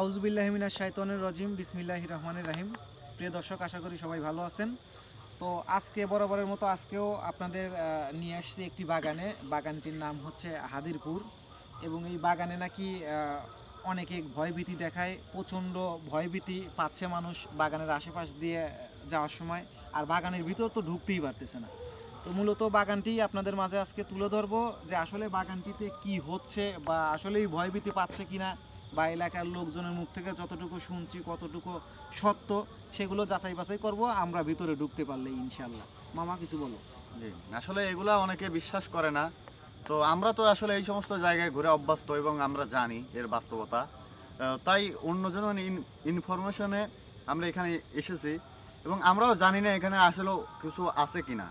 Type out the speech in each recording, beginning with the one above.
আউজবিল্লাহমিনা শাইতনের রজিম বিসমিল্লাহ রহমানের রাহিম। প্রিয় দর্শক, আশা করি সবাই ভালো আছেন। তো আজকে বরাবরের মতো আজকেও আপনাদের নিয়ে আসছি একটি বাগানে। বাগানটির নাম হচ্ছে হাদিরপুর। এবং এই বাগানে নাকি অনেকে ভয়ভীতি দেখায়, প্রচণ্ড ভয়ভীতি পাচ্ছে মানুষ বাগানের আশেপাশ দিয়ে যাওয়ার সময়। আর বাগানের ভিতর তো ঢুকতেই পারতেছে না। তো মূলত বাগানটি আপনাদের মাঝে আজকে তুলে ধরবো যে আসলে বাগানটিতে কি হচ্ছে বা আসলেই ভয়ভীতি পাচ্ছে কিনা। বা এলাকার লোকজনের মুখ থেকে যতটুকু শুনছি, কতটুকু সত্য, সেগুলো যাচাই বাছাই করব, আমরা ভিতরে ঢুকতে পারলে ইনশাল্লাহ মামা, কিছু বলো। আসলে এগুলা অনেকে বিশ্বাস করে না। তো আমরা তো আসলে এই সমস্ত জায়গায় ঘুরে অভ্যস্ত এবং আমরা জানি এর বাস্তবতা। তাই অন্যজনের ইনফরমেশনে আমরা এখানে এসেছি এবং আমরাও জানি না এখানে আসলে কিছু আছে কিনা।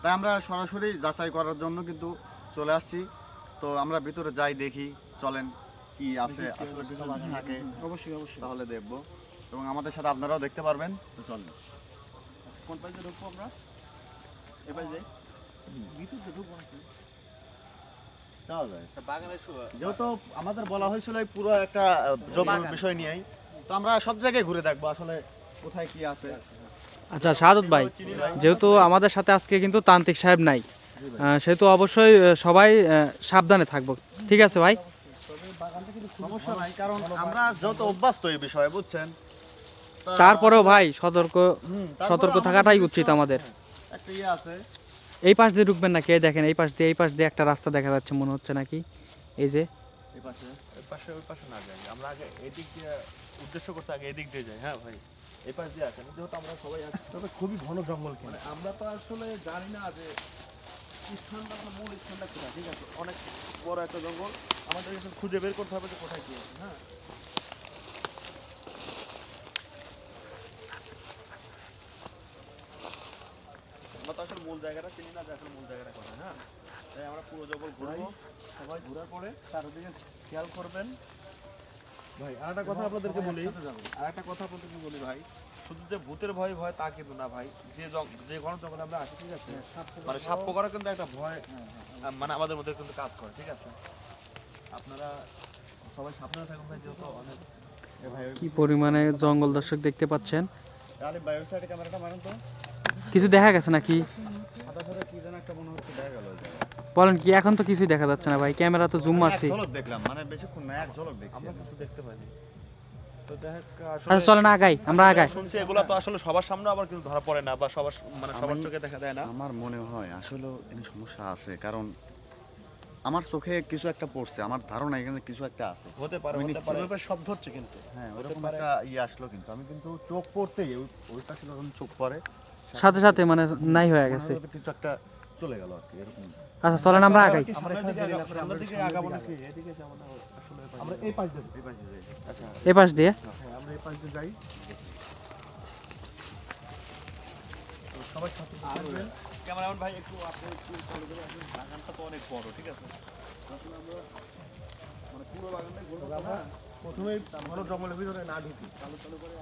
তাই আমরা সরাসরি যাচাই করার জন্য কিন্তু চলে আসছি। তো আমরা ভিতরে যাই দেখি, চলেন। কি আছে আসলে। কিছু থাকে অবশ্যই অবশ্যই। তাহলে দেখব। এবং আমাদের সাথে আপনারাও দেখতে পারবেন। তো চলেন। কোন পাশে ঢুকবো আমরা? এ পাশে যাই। ভিতরে ঢুকবো যেহেতু আমাদের বলা হয়েছিল এই পুরো একটা জমির বিষয় নিয়েই। তো আমরা সব জায়গায় ঘুরে দেখব আসলে কোথায় কি আছে। আচ্ছা শাহাদত ভাই যেহেতু আমাদের সাথে আজকে কিন্তু তান্ত্রিক সাহেব নাই সেহেতু অবশ্যই সবাই সাবধানে থাকব। ঠিক আছে ভাই? সমস্যা নাই কারণ আমরা যত অভ্যস্ত এই বিষয়ে বুঝছেন? তারপরেও ভাই সতর্ক সতর্ক থাকাটাই উচিত আমাদের। একটা ইয়ে আছে। এই পাশ দিয়ে ঢুকবেন না কে দেখেন এই পাশ দিয়ে এই পাশ দিয়ে একটা রাস্তা দেখা যাচ্ছে মনে হচ্ছে নাকি? এই যে। এই পাশে ওই পাশে ওই পাশে না যাই। আমরা আগে এদিক দিয়ে উদ্দেশ্য করছে আগে এদিক দিয়ে যাই হ্যাঁ ভাই? এই পাশ দিয়ে আসেন। যেহেতু আমরা সবাই আছি। তবে খুবই ঘন জঙ্গল মানে আমরা তো আসলে জানি না যে স্থানটা আপনার মূল স্থানটা কোথায় ঠিক আছে? অনেক বড় একটা জঙ্গল। আমাদের খুঁজে বের করতে হবে যে কোথায় কি আছে হ্যাঁ? আমরা তো আসলে মূল জায়গাটা চিনি না যে আসলে মূল জায়গাটা কোথায় হ্যাঁ? তাই আমরা পুরো জঙ্গল ঘুরবো। সবাই ঘোরার পরে চারদিকে খেয়াল করবেন। ভাই আর একটা কথা আপনাদেরকে বলি। আর একটা কথা আপনাদেরকে বলি ভাই। শুধু যে ভূতের ভয় ভয় তা কিন্তু না ভাই। যে যে ঘন জঙ্গলে আমরা আসি ঠিক আছে? মানে সাপ পোকারও কিন্তু একটা ভয় মানে আমাদের মধ্যে কিন্তু কাজ করে ঠিক আছে? আপনারা সবাই সাবধানে থাকুন ভাই যেহেতু অনেক ভাই কি পরিমাণে জঙ্গল দর্শক দেখতে পাচ্ছেন? তাহলে বায়ো সাইডে ক্যামেরাটা মারেন কিছু দেখা গেছে নাকি? সাদা সাদা কি যেন একটা মনে দেখা গেল বলেন কি এখন তো কিছুই দেখা যাচ্ছে না ভাই ক্যামেরা তো জুম এক মারছি। দেখলাম মানে বেশিক্ষণ না এক ঝলক দেখছি আমরা কিছু দেখতে পাইনি। আচ্ছা চলেন আগাই আমরা আগাই। শুনছি এগুলো তো আসলে সবার সামনে আবার কিন্তু ধরা পড়ে না বা সবার মানে সবার চোখে দেখা দেয় না। আমার মনে হয় আসলে এখানে সমস্যা আছে কারণ আমার চোখে কিছু একটা পড়ছে আমার ধারণা এখানে কিছু একটা আছে। হতে পারে আমি হতে পারে। এভাবে শব্দ হচ্ছে কিন্তু। হ্যাঁ ওরকম একটা ইয়ে আসলো কিন্তু। আমি কিন্তু চোখ পড়তেই ওই ওই পাশে যখন চোখ পড়ে সাথে সাথে মানে নাই হয়ে গেছে। কিছু একটা চলে গেল আর কি এরকম। আচ্ছা চলেন আমরা আগাই। এই পাশ দিয়ে এই পাশে যাই। আচ্ছা। এই পাশ দিয়ে? হ্যাঁ আমরা এই পাশ দিয়ে যাই। তো সবাই সাথে থাকবেন। ক্যামেরাম্যান ভাই একটু আপনি একটু ফলো করে আসুন। বাগানটা তো অনেক বড় ঠিক আছে? আসলে আমরা মানে পুরো বাগানটাই ঘুরবো প্রথমে ঘন জঙ্গলের ভিতরে না ঢুকি। চালু চালু করে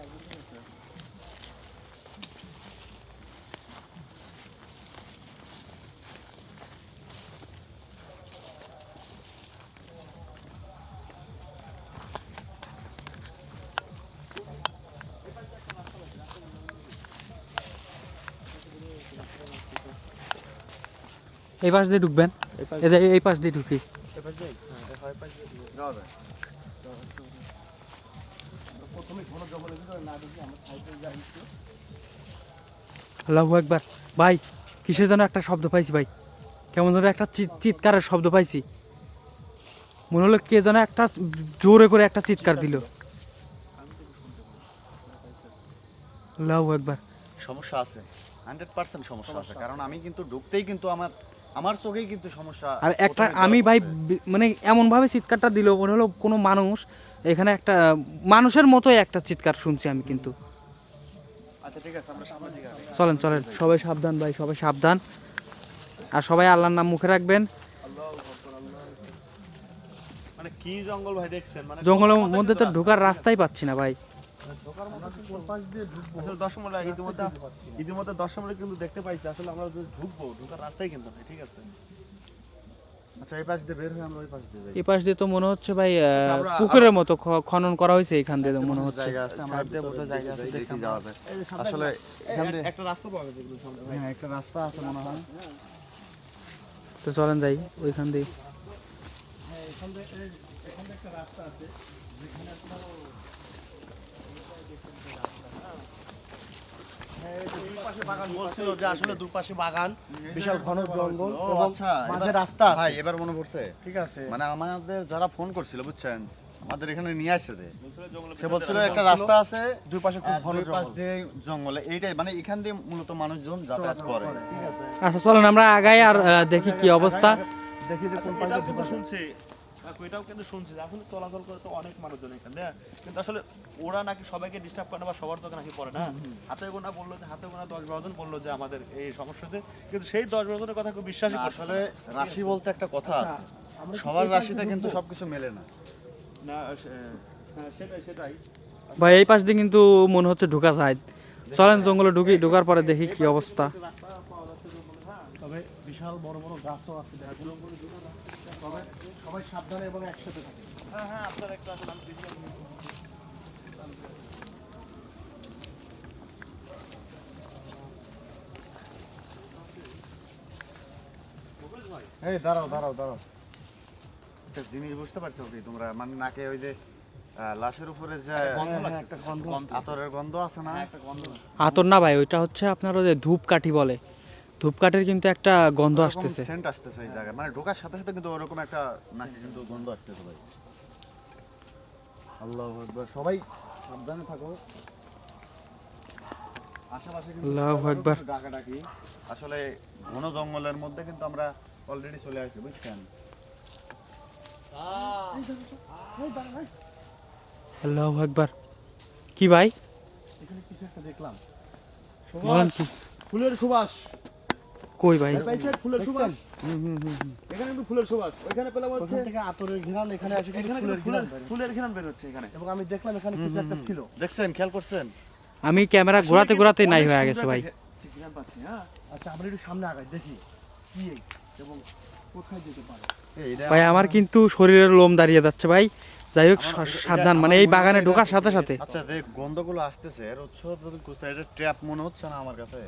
এই পাশ দিয়ে ঢুকবেন? এই পাশ দিয়ে ঢুকি। এই পাশ দিয়ে? হ্যাঁ আল্লাহু একবার ভাই কিসের যেন একটা শব্দ পাইছি ভাই। কেমন যেন একটা চিৎ- চিৎকারের শব্দ পাইছি। মনে হলো কে যেন একটা জোরে করে একটা চিৎকার দিল। আল্লাহু একবার সমস্যা আছে। হান্ড্রেড পার্সেন্ট সমস্যা আছে। কারণ আমি কিন্তু ঢুকতেই কিন্তু আমার আমার চোখেই কিন্তু সমস্যা আর একটা আমি ভাই মানে এমন ভাবে চিৎকারটা দিল মনে হলো কোনো মানুষ এখানে একটা মানুষের মতোই একটা চিৎকার শুনছি আমি কিন্তু। আচ্ছা ঠিক আছে আমরা সামনের দিকে চলেন চলেন সবাই সাবধান ভাই সবাই সাবধান। আর সবাই আল্লাহর নাম মুখে রাখবেন। আল্লাহু আকবার আল্লাহ মানে কি জঙ্গল ভাই দেখছেন? মানে জঙ্গলের মধ্যে তো ঢোকার রাস্তাই পাচ্ছি না ভাই। ইতিমধ্যে কিন্তু দেখতে পাইছি। আসলে আমরা যদি ঢুকবো ঢোকার রাস্তাই কিন্তু নেই ঠিক আছে? আচ্ছা এই পাশ দিয়ে বের হয়ে আমরা ওই পাশ দিয়ে যাই। এই পাশ দিয়ে তো মনে হচ্ছে ভাই আচ্ছা, পুকুরের মতো খনন করা হয়েছে এখান দিয়ে তো মনে হচ্ছে। জায়গা আছে আমরা সাইড দিয়ে বোধহয় জায়গা আছে, দেখি যাওয়া যায়। আসলে এখান দিয়ে একটা রাস্তা পাওয়া গেছে সামনে হ্যাঁ একটা রাস্তা আছে মনে হয়। তো চলেন যাই ওইখান দিয়ে। দুই পাশে বাগান বলছিল যে আসলে দুপাশে বাগান। বিশাল ঘন জঙ্গল আচ্ছা মাঝে রাস্তা ভাই এবার মনে পড়ছে। ঠিক আছে। মানে আমাদের যারা ফোন করছিল বুঝছেন আমাদের এখানে নিয়ে আসছে সে বলছিল একটা রাস্তা আছে দুই পাশে খুব ঘন দুই পাশ দিয়ে জঙ্গলে। এইটাই মানে এখান দিয়ে মূলত মানুষজন যাতায়াত করে। আচ্ছা চলেন আমরা আগাই আর দেখি কি অবস্থা। দেখি যে কোন পাশে যায়। শুনছি। কাকু, এটাও কিন্তু শুনছি যে আসলে চলাচল করে তো অনেক মানুষজন এখানে হ্যাঁ? কিন্তু আসলে ওরা নাকি সবাইকে ডিস্টার্ব করে না বা সবার চোখে নাকি পড়ে না। হাতে গোনা বলল যে হাতে গোনা দশ বারো জন বলল যে আমাদের এই সমস্যা হচ্ছে কিন্তু সেই দশ বারো জনের কথা কেউ বিশ্বাসই করছে আসলে রাশি বলতে একটা কথা আছে। সবার রাশিতে কিন্তু সবকিছু মেলে না। না হ্যাঁ সেটাই সেটাই। ভাই এই পাশ দিয়ে কিন্তু মনে হচ্ছে ঢুকা যায়। চলেন জঙ্গলে ঢুকি ঢুকার পরে দেখি কি অবস্থা। হ্যাঁ। তবে বিশাল বড় বড় গাছও আছে। তবে সবাই সাবধানে এবং একসাথে থাকে হ্যাঁ হ্যাঁ আপনার একটা আসলে আমি এই দাঁড়াও দাঁড়াও দাঁড়াও। একটা জিনিস বুঝতে পারছ কি তোমরা? মানে নাকে ওই যে লাশের উপরে যে হ্যাঁ, একটা গন্ধ গন্ধ। আতরের গন্ধ আছে না? আতর না ভাই ওইটা হচ্ছে আপনার ওই যে ধূপকাঠি বলে। ধূপকাঠির কিন্তু একটা গন্ধ আসতেছে। সেন্ট আসতেছে এই জায়গায়। মানে ঢোকার সাথে সাথে কিন্তু ওরকম একটা নাকি কিন্তু গন্ধ আসতেছে ভাই। আল্লাহ আকবার। সবাই সাবধানে থাকো। আশেপাশে কিন্তু আল্লাহু আকবার। ডাকাডাকি। আসলে ঘন জঙ্গলের মধ্যে কিন্তু আমরা অলরেডি চলে আসছি বুঝছেন? আল্লাহ একবার কি ভাই? এখানে কিছু একটা দেখলাম। কি? ফুলের সুবাস। কই ভাই? ফুলের সুবাস। হুম, হুম। এখানে কিন্তু ফুলের সুবাস। ওইখানে পেলাম হচ্ছে থেকে আতরের ঘিরান এখানে আসে এখানে ফুলের ফুলের ঘিরান বের হচ্ছে এখানে। এবং আমি দেখলাম এখানে কিছু একটা ছিল। দেখছেন? খেয়াল করছেন? আমি ক্যামেরা ঘোরাতে ঘোরাতে নাই হয়ে গেছে ভাই। ঘিরান পাচ্ছি হ্যাঁ? আচ্ছা আমরা একটু সামনে আগাই দেখি কি এই এবং কোথায় যেতে পারে। ভাই আমার কিন্তু শরীরের লোম দাঁড়িয়ে যাচ্ছে ভাই। যাই হোক সাবধান মানে এই বাগানে ঢোকার সাথে সাথে। আচ্ছা দেখ গন্ধগুলো আসতেছে। এর উৎস এটা ট্র্যাপ মনে হচ্ছে না আমার কাছে।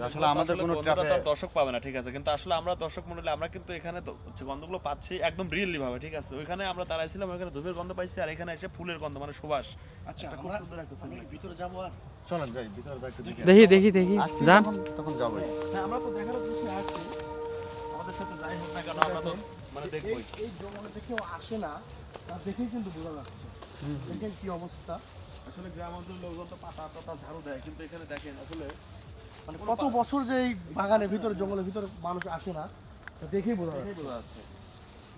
আসলে আমাদের কোনো ট্র্যাপে দর্শক পাবে না ঠিক আছে। কিন্তু আসলে আমরা দর্শক মন্ডলী আমরা কিন্তু এখানে তো হচ্ছে গন্ধগুলো পাচ্ছি একদম রিয়েলি ভাবে ঠিক আছে। ওইখানে আমরা দাঁড়াইছিলাম ওইখানে ধূপের গন্ধ পাইছি আর এখানে এসে ফুলের গন্ধ মানে সুবাস। আচ্ছা খুব সুন্দর একটা ভিতরে যাব আর? চলেন যাই ভিতরে একটু দেখি। দেখি দেখি যান। তখন যাবোই হ্যাঁ আমরা তো দেখার উদ্দেশ্যে আসছি। আমাদের সাথে যাই হোক না কেন আমরা তো মানে দেখবই। এই- জঙ্গলে দেখেও আসে না তা দেখেই কিন্তু বোঝা যাচ্ছে। দেখেন কি অবস্থা। আসলে গ্রাম অঞ্চলের লোকজন তো পাতা টাতা ঝাড়ু দেয় কিন্তু এখানে দেখেন আসলে মানে কত বছর যে এই বাগানের ভিতরে জঙ্গলের ভিতরে মানুষ আসে না তা দেখেই বোঝা যাচ্ছে।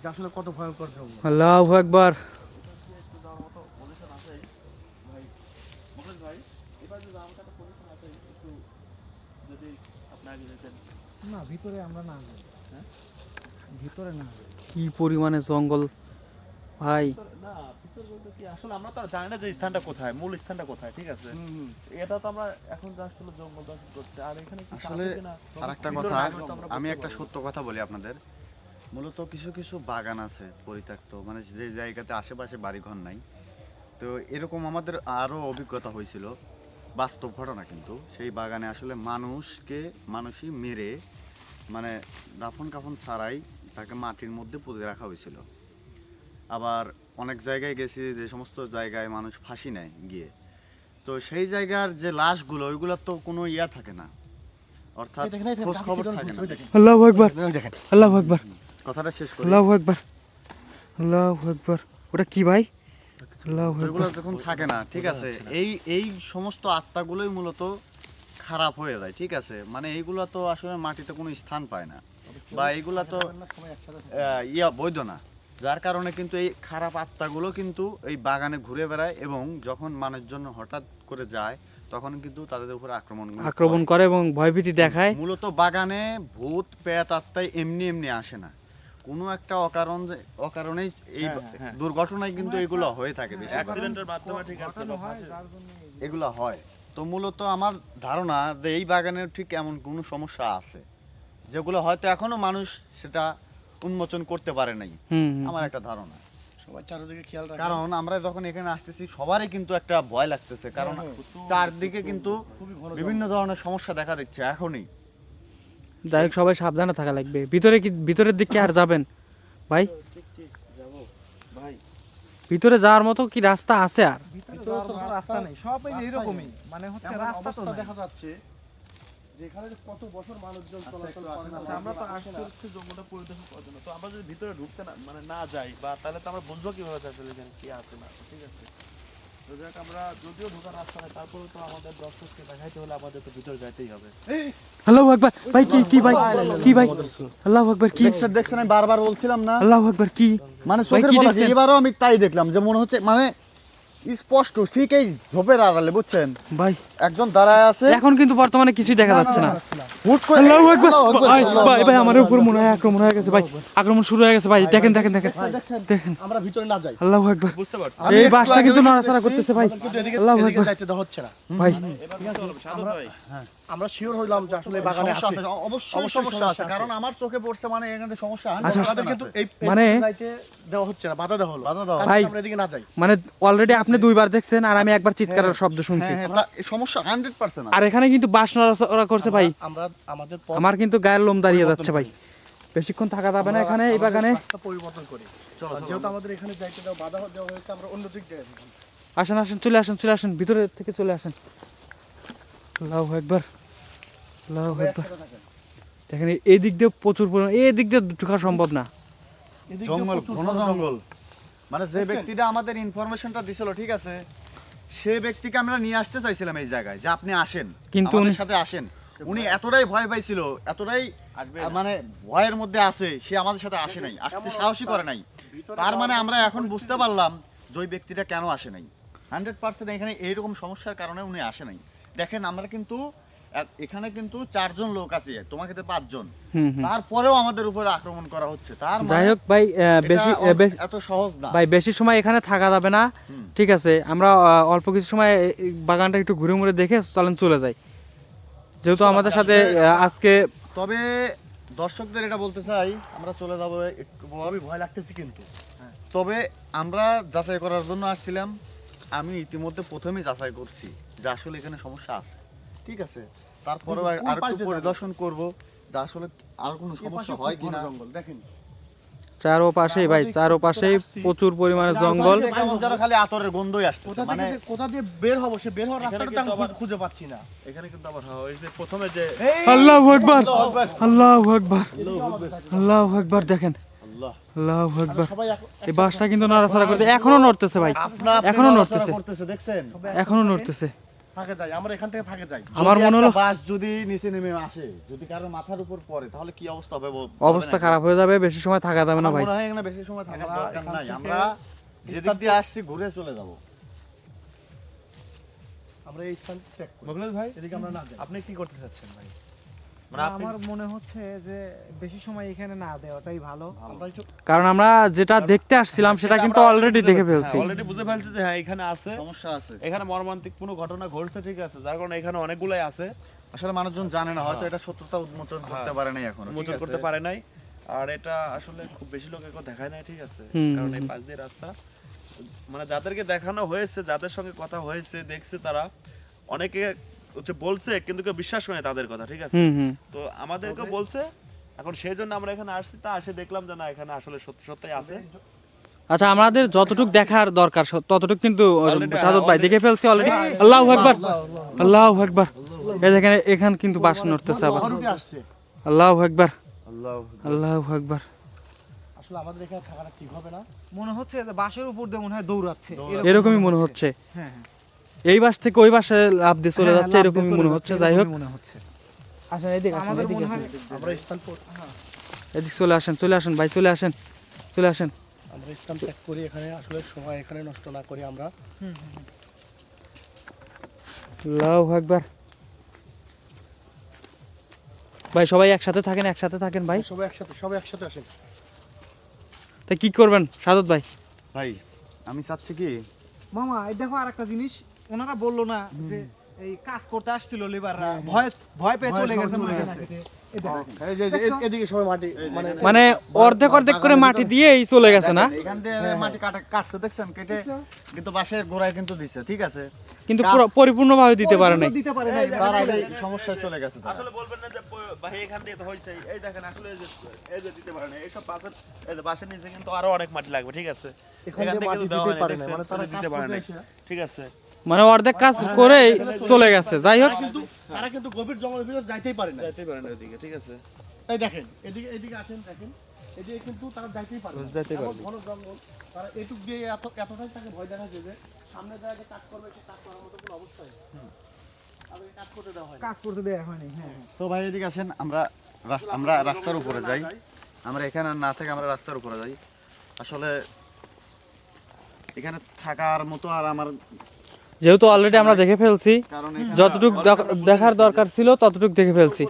যে আসলে কত ভয়ঙ্কর জঙ্গল। আল্লাহ না ভিতরে আমরা না যাই। হ্যাঁ? ভিতরে না কি পরিমাণে জঙ্গল। ভাই। আসলে আমরা তো আর জানি না যে স্থানটা কোথায় মূল স্থানটা কোথায় ঠিক আছে? এটা তো আমরা এখন জাস্ট হলো জঙ্গল দর্শন করতে। আর এখানে আসলে আছে কিনা আর একটা ভিতরে কথা আমি একটা সত্য কথা বলি আপনাদের। মূলত কিছু কিছু বাগান আছে পরিত্যক্ত মানে যে জায়গাতে আশেপাশে বাড়িঘর নাই। তো এরকম আমাদের আরও অভিজ্ঞতা হয়েছিল বাস্তব ঘটনা কিন্তু। সেই বাগানে আসলে মানুষকে মানুষই মেরে মানে দাফন কাফন ছাড়াই তাকে মাটির মধ্যে পুঁতে রাখা হয়েছিল। আবার অনেক জায়গায় গেছি যে সমস্ত জায়গায় মানুষ ফাঁসি নেয় গিয়ে। তো সেই জায়গার যে লাশগুলো ওইগুলোর তো কোনো ইয়া থাকে না। অর্থাৎ খোঁজ খবর থাকে না। ফুল, ওই দেখেন। আল্লাহ একবার দেখেন। আল্লাহ একবার কথাটা শেষ করি। আল্লাহ একবার আল্লাহ একবার ওটা কি ভাই? আল্লাহ যখন থাকে না ঠিক আছে এই এই সমস্ত আত্মাগুলোই মূলত খারাপ হয়ে যায় ঠিক আছে। মানে এইগুলো তো আসলে মাটিতে কোনো স্থান পায় না। বা এইগুলা তো থাকে। আহ, ইয়া বৈধ না। যার কারণে কিন্তু এই খারাপ আত্মাগুলো কিন্তু এই বাগানে ঘুরে বেড়ায় এবং যখন মানুষজন হঠাৎ করে যায় তখন কিন্তু তাদের উপর আক্রমণ আক্রমণ করে এবং ভয়ভীতি দেখায়। মূলত বাগানে ভূত পেয়াত আত্মায় এমনি এমনি আসে না। কোনো একটা অকারণ অকারণেই এই হ্যাঁ, হ্যাঁ, হ্যাঁ। দুর্ঘটনায় কিন্তু এগুলো হয়ে থাকে বেশি অ্যাক্সিডেন্টের মাধ্যমে ঠিক আছে এগুলো হয়। তো মূলত আমার ধারণা যে এই বাগানের ঠিক এমন কোনো সমস্যা আছে যেগুলো হয়তো এখনও মানুষ সেটা উন্মোচন করতে পারে নাই। আমার একটা ধারণা। সবাই চারিদিকে খেয়াল রাখবেন। কারণ আমরা যখন এখানে আসতেছি সবারই কিন্তু একটা ভয় লাগতেছে। কারণ চারদিকে কিন্তু বিভিন্ন ধরনের সমস্যা দেখা দিচ্ছে এখনই। যাই হোক সবাই সাবধানে থাকা লাগবে। ভিতরে কি ভিতরের দিকে আর যাবেন? ভাই? ভাই ভিতরে যাওয়ার মতো কি রাস্তা আছে আর? রাস্তা নেই। সব এই যে রাস্তাই এরকমই। মানে হচ্ছে রাস্তা তো দেখা যাচ্ছে যেখানে কত বছর মানুষজন চলাচল করে আচ্ছা আমরা তো আসতে হচ্ছে জঙ্গলটা পরিদর্শন করার জন্য। তো আমরা যদি ভিতরে ঢুকতে না মানে না যাই বা তাহলে তো আমরা বুঝব কীভাবে আসলে এখানে? কি আছে না ঠিক আছে। তো যাক আমরা যদিও ঢোকার রাস্তা নেই তারপরে তো আমাদের দর্শককে দেখাইতে হলে আমাদের তো ভিতরে যাইতেই হবে। আল্লাহু আকবার! ভাই কি কি ভাই? কি ভাই? আল্লাহু আকবার কি? দেখছেন দেখছেন আমি বারবার বলছিলাম না। আল্লাহু আকবার কি? মানে চোখের এবারও আমি তাই দেখলাম যে মনে হচ্ছে মানে স্পষ্ট ঠিক এই ঝোপের আড়ালে বুঝছেন? ভাই একজন দাঁড়ায় আছে। এখন কিন্তু বর্তমানে কিছুই দেখা যাচ্ছে না। হুট করে ভাই ভাই আমার উপর মনে হয় আক্রমণ হয়ে গেছে ভাই। আক্রমণ শুরু হয়ে গেছে ভাই। দেখেন দেখেন দেখেন। দেখেন। আমরা ভিতরে না যাই। আল্লাহু আকবার। বুঝতে পারছি। এই বাসটা কিন্তু নড়াচড়া করতেছে ভাই। আল্লাহু আকবার। যাইতে হচ্ছে না। ভাই। এবার পারলাম সাধু ভাই। আমরা শিওর হইলাম যে আসলে বাগানে আছে। আছে, অবশ্যই সমস্যা আছে আছে। কারণ আমার চোখে পড়ছে মানে এখানে সমস্যা। আচ্ছা, 100% আমাদের কিন্তু এই এই মানে- দেওয়া হচ্ছে না বাধা দেওয়া হলো। বাধা দেওয়া ভাই। আমরা এদিকে না যাই। মানে অলরেডি আপনি দুইবার দেখছেন আর আমি একবার চিৎকারের শব্দ শুনছি। হ্যাঁ, হ্যাঁ, তা- এই সমস্যা 100% আর এখানে কিন্তু বাস নড়াচড়া করছে ভাই। আমরা আমাদের আমার কিন্তু গায়ের লোম দাঁড়িয়ে যাচ্ছে ভাই। বেশিক্ষণ থাকা যাবে না এখানে এই বাগানে। পরিবর্তন করি। চলো, যেহেতু আমাদের এখানে যাইতে দেওয়া বাধা দেওয়া হয়েছে আমরা অন্য দিক দিয়ে আসেন আসেন চলে আসেন চলে আসেন ভিতরে থেকে চলে আসেন। আল্লাহু একবার সবাই একবার দেখেন এই দিক দিয়ে প্রচুর পরিমাণ এই দিক দিয়ে ঢোকা সম্ভব না। জঙ্গল ঘন ঘন জঙ্গল। মানে যে ব্যক্তিটা আমাদের ইনফরমেশনটা দিছিল ঠিক আছে সে ব্যক্তিকে আমরা নিয়ে আসতে চাইছিলাম এই জায়গায় যে আপনি আসেন কিন্তু উনি- সাথে আসেন। উনি এতটাই ভয় পাইছিল এতটাই মানে ভয়ের মধ্যে আছে সে আমাদের সাথে আসে নাই আসতে সাহসী করে নাই। তার মানে আমরা এখন বুঝতে পারলাম যে ওই ব্যক্তিটা কেন আসে নাই। হান্ড্রেড পার্সেন্ট এখানে এইরকম সমস্যার কারণে উনি আসে নাই। দেখেন আমরা কিন্তু এখানে কিন্তু চারজন লোক আছে তোমাকে তো পাঁচজন। তারপরেও আমাদের উপরে আক্রমণ করা হচ্ছে। তার মানে যাই হোক ভাই বেশি এত সহজ না। ভাই বেশি সময় এখানে থাকা যাবে না। ঠিক আছে আমরা অল্প কিছু সময় বাগানটা একটু ঘুরে মুড়ে দেখে চলেন চলে যাই। যেহেতু আমাদের সাথে আজকে তবে দর্শকদের এটা বলতে চাই আমরা চলে যাব একটু ভয় লাগতেছে কিন্তু। তবে আমরা যাচাই করার জন্য আসছিলাম। আমি ইতিমধ্যে প্রথমেই যাচাই করছি। যে আসলে এখানে সমস্যা আছে। ঠিক আছে? তারপরে আর একটু পরিদর্শন করব যে আসলে আর কোনো সমস্যা হয় কিনা। জঙ্গল দেখেন। চারো পাশেই ভাই চারো পাশেই প্রচুর পরিমাণে জঙ্গল। খালি আতরের গন্ধই আসছে মানে কোথা দিয়ে বের হব সে বের হওয়ার রাস্তাটা খুঁজে পাচ্ছি না। এখানে কিন্তু আবার হ্যাঁ, যে প্রথমে যে আল্লাহু আকবার! আল্লাহু আকবার! আল্লাহু আকবার! দেখেন। আল্লাহু। আকবার! এই বাসটা কিন্তু নড়াচড়া করতে এখনও নড়তেছে ভাই। এখনও নড়তেছে। দেখছেন? এখনও নড়তেছে। ফাঁকে যাই আমরা এখান থেকে ফাঁকে যাই। আমার মনে হলো বাস যদি নিচে নেমে আসে যদি কারও মাথার উপর পড়ে তাহলে কি অবস্থা হবে অবস্থা খারাপ হয়ে যাবে বেশি সময় থাকা যাবে না আমার ভাই। মনে হয় এখানে বেশি সময় থাকা দরকার নাই। আমরা যেদিক দিয়ে আসছি ঘুরে চলে যাব। আমরা এই স্থান ত্যাগ করি। ভাই এদিকে আমরা না যাই। আপনি কি করতে চাচ্ছেন ভাই? আমার মনে হচ্ছে যে বেশি সময় এখানে না দেওয়াটাই ভালো। কারণ আমরা যেটা দেখতে আসছিলাম সেটা কিন্তু অলরেডি দেখে ফেলছি। অলরেডি বুঝে ফেলছি যে হ্যাঁ এখানে আছে। সমস্যা আছে। এখানে মর্মান্তিক কোনো ঘটনা ঘটছে ঠিক আছে। যার কারণে এখানে অনেকগুলাই আছে। আসলে মানুষজন জানে না হয়তো এটা সত্যতা উন্মোচন করতে পারে নাই এখন উন্মোচন করতে পারে নাই। আর এটা আসলে খুব বেশি লোকে কেউ দেখায় নাই ঠিক আছে। কারণ এই। পাশ দিয়ে রাস্তা। মানে যাদেরকে দেখানো হয়েছে যাদের সঙ্গে কথা হয়েছে দেখছে তারা। অনেকে হচ্ছে বলছে কিন্তু কেউ বিশ্বাস করে তাদের কথা ঠিক আছে? তো আমাদেরকে বলছে এখন সেই জন্য আমরা এখানে আসছি তা আসে দেখলাম যে না এখানে আসলে সত্যি সত্যি আছে। আচ্ছা আমাদের যতটুক দেখার দরকার ততটুক কিন্তু সাদত ভাই দেখে ফেলছি অলরেডি আল্লাহু আকবার। আল্লাহু আকবার। এই দেখেন এখান কিন্তু বাস নড়তেছে আবার। আল্লাহু আকবার। আল্লাহ আল্লাহু আকবার। আসলে আমাদের এখানে থাকাটা ঠিক হবে না। মনে হচ্ছে যে বাসের উপর দিয়ে মনে হয় দৌড়াচ্ছে। এরকমই মনে হচ্ছে। হ্যাঁ হ্যাঁ। এই বাস থেকে ওই বাসে লাভ দিয়ে চলে হ্যাঁ, যাচ্ছে এরকমই মনে হচ্ছে যাই হোক। মনে হচ্ছে। আসেন এদিকে আসেন এদিকে আসেন। আমরা স্থান পর- এদিকে চলে আসেন চলে আসেন ভাই চলে আসেন চলে আসেন। আমরা স্থান ত্যাগ করি এখানে আসলে সময় এখানে নষ্ট না করি আমরা। আল্লাহু আকবার। ভাই সবাই একসাথে থাকেন একসাথে থাকেন ভাই। সবাই একসাথে সবাই একসাথে আসেন। তা কি করবেন সাদত ভাই? ভাই আমি চাচ্ছি কি মামা এই দেখো আর একটা জিনিস। ওনারা বলল না যে এই কাজ করতে আসছিল লেবাররা ভয় ভয় পেয়ে চলে গেছে মনে হয়। মানে মানে অর্ধেক অর্ধেক করে মাটি দিয়েই চলে গেছে না? এখান দিয়ে মাটি কাটা কাটছে দেখছেন? কেটে কিন্তু বাঁশের গোড়ায় কিন্তু দিছে ঠিক আছে? কিন্তু পরিপূর্ণভাবে দিতে পারে নাই। দিতে পারে নাই তার আগে সমস্যায় চলে গেছে আসলে বলবেন না যে ভাই এখান দিয়ে তো হয়েছে এই দেখেন আসলে এই যে এই যে দিতে পারে না এইসব পাশের এই যে বাসের নিচে কিন্তু আরও অনেক মাটি লাগবে ঠিক আছে? এখান দিয়ে মাটি কিন্তু দেওয়া দিতেই হয়নি, পারে না মানে তারা দিতে দিতে পারে পারে না ঠিক আছে? মানে অর্ধেক কাজ করেই চলে গেছে। যাই হোক। কিন্তু তারা কিন্তু গভীর জঙ্গলের ভিতরে যাইতেই পারে না। যাইতেই পারে না ওইদিকে ঠিক আছে। এই দেখেন এদিকে এদিকে আসেন দেখেন। এদিকে কিন্তু তারা যাইতেই পারে না। যাইতেই ঘন জঙ্গল তারা এটুক দিয়ে এত এতটাই তাকে ভয় যে সামনে যারা যে কাজ করবে সে কাজ করার মতো কোনো অবস্থায় নেই। কাজ করতে দেওয়া হয় না। কাজ করতে দেয়া হয়নি হ্যাঁ। তো ভাই এদিকে আসেন আমরা আমরা রাস্তার উপরে যাই। আমরা এখানে না থেকে আমরা রাস্তার উপরে যাই। আসলে এখানে থাকার মতো আর আমার যেহেতু অলরেডি আমরা দেখে ফেলছি যতটুক দেখার দরকার ছিল ততটুক দেখে ফেলছি।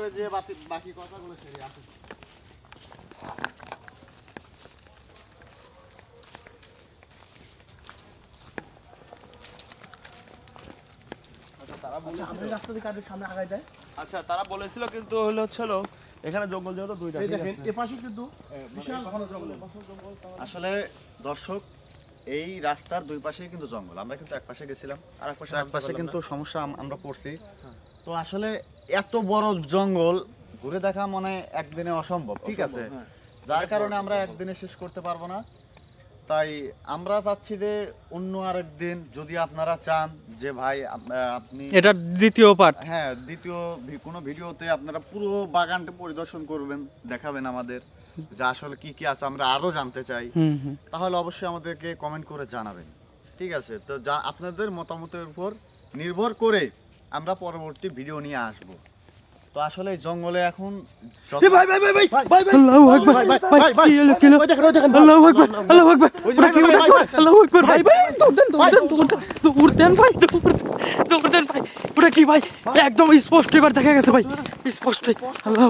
আচ্ছা, যায় আচ্ছা তারা বলেছিল কিন্তু হলো এখানে জঙ্গল যেহেতু দুইটা কিন্তু বিশাল ঘন জঙ্গল। আসলে দর্শক এই রাস্তার দুই পাশে কিন্তু জঙ্গল। আমরা কিন্তু এক পাশে গেছিলাম আর এক পাশে এক পাশে কিন্তু সমস্যা আমরা পড়ছি। তো আসলে এত বড় জঙ্গল ঘুরে দেখা মনে হয় একদিনে অসম্ভব ঠিক আছে? হ্যাঁ। যার কারণে আমরা একদিনে শেষ করতে পারব না। তাই আমরা চাচ্ছি যে অন্য আরেক দিন যদি আপনারা চান যে ভাই আপনি এটা দ্বিতীয় পার্ট হ্যাঁ দ্বিতীয় কোনো ভিডিওতে আপনারা পুরো বাগানটা পরিদর্শন করবেন দেখাবেন আমাদের যে আসলে কি কি আছে আমরা আরও জানতে চাই। তাহলে অবশ্যই আমাদেরকে কমেন্ট করে জানাবেন। ঠিক আছে? তো যা আপনাদের মতামতের উপর নির্ভর করে আমরা পরবর্তী ভিডিও নিয়ে আসব। তো আসলে জঙ্গলে এখন ভাই আল্লাহু আকবার ভাই ভাই কি হলো কি হলো আল্লাহু আকবার আল্লাহু আকবার। ওটা কি ওটা আল্লাহু আকবার ভাই ভাই তো দেন ভাই ভাই ওটা কি ভাই? একদম স্পষ্ট এবার দেখা গেছে ভাই। স্পষ্ট। আল্লাহু